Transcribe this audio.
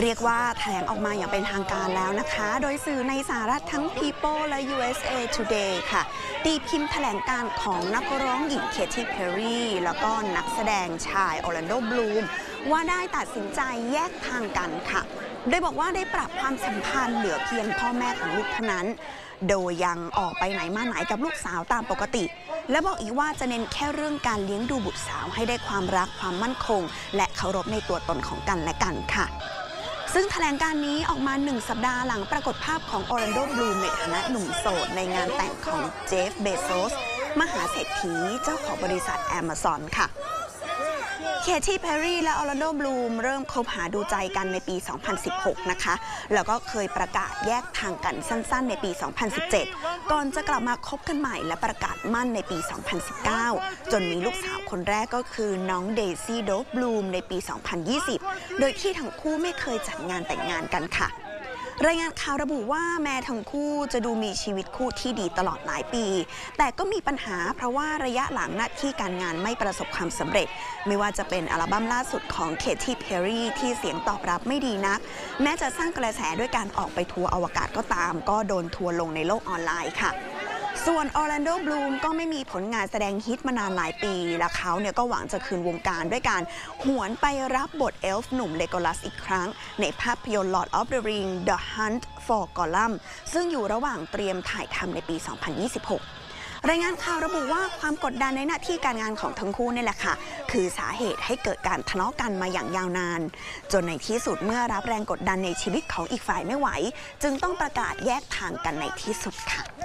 เรียกว่าแถลงออกมาอย่างเป็นทางการแล้วนะคะ โดยสื่อในสหรัฐทั้ง People และ USA Today ค่ะตีพิมพ์แถลงการของนักร้องหญิงเคที่เพอร์รี่แล้วก็นักแสดงชายออร์แลนโดบลูมว่าได้ตัดสินใจแยกทางกันค่ะ โดยบอกว่าได้ปรับความสัมพันธ์เหลือเพียงพ่อแม่ของลูกเท่านั้น โดยยังออกไปไหนมาไหนกับลูกสาวตามปกติ และบอกอีกว่าจะเน้นแค่เรื่องการเลี้ยงดูบุตรสาวให้ได้ความรักความมั่นคง และเคารพในตัวตนของกันและกันค่ะซึ่งแถลงการนี้ออกมาหนึ่งสัปดาห์หลังปรากฏภาพของออร์แลนโดบลูในฐานะหนุ่มโสดในงานแต่งของเจฟ เบโซส มหาเศรษฐีเจ้าของบริษัท Amazon ค่ะ เคที่เพอร์รี่และออร์แลนโดบลูมเริ่มคบหาดูใจกันในปี 2016 นะคะ แล้วก็เคยประกาศแยกทางกันสั้นๆ ในปี 2017 ก่อนจะกลับมาคบกันใหม่และประกาศมั่นในปี 2019 จนมีลูกสาวคนแรกก็คือน้องเดซี่โดบลูมในปี 2020 โดยที่ทั้งคู่ไม่เคยจัดงานแต่งงานกันค่ะ รายงานข่าวระบุว่าแม้ทั้งคู่จะดูมีชีวิตคู่ที่ดีตลอดหลายปี แต่ก็มีปัญหาเพราะว่าระยะหลังหน้าที่การงานไม่ประสบความสำเร็จ ไม่ว่าจะเป็นอัลบั้มล่าสุดของเคที่เพอร์รี่ที่เสียงตอบรับไม่ดีนัก แม้จะสร้างกระแสด้วยการออกไปทัวร์อวกาศก็ตาม ก็โดนทัวร์ลงในโลกออนไลน์ค่ะ ส่วนออร์แลนโดบลูมก็ไม่มีผลงานแสดงฮิตมานานหลายปี และเขาเนี่ยก็หวังจะคืนวงการด้วยการหวนไปรับบทเอลฟ์หนุ่มเลโกลัสอีกครั้ง ในภาพยนตร์ Lord of the Ring The Hunt for Gollum ซึ่งอยู่ระหว่างเตรียมถ่ายทำในปี 2026รายงานข่าวระบุว่าความกดดันในหน้าที่การงานของทั้งคู่นี่แหละค่ะ คือสาเหตุให้เกิดการทะเลาะกันมาอย่างยาวนาน จนในที่สุดเมื่อรับแรงกดดันในชีวิตของอีกฝ่ายไม่ไหว จึงต้องประกาศแยกทางกันในที่สุดค่ะ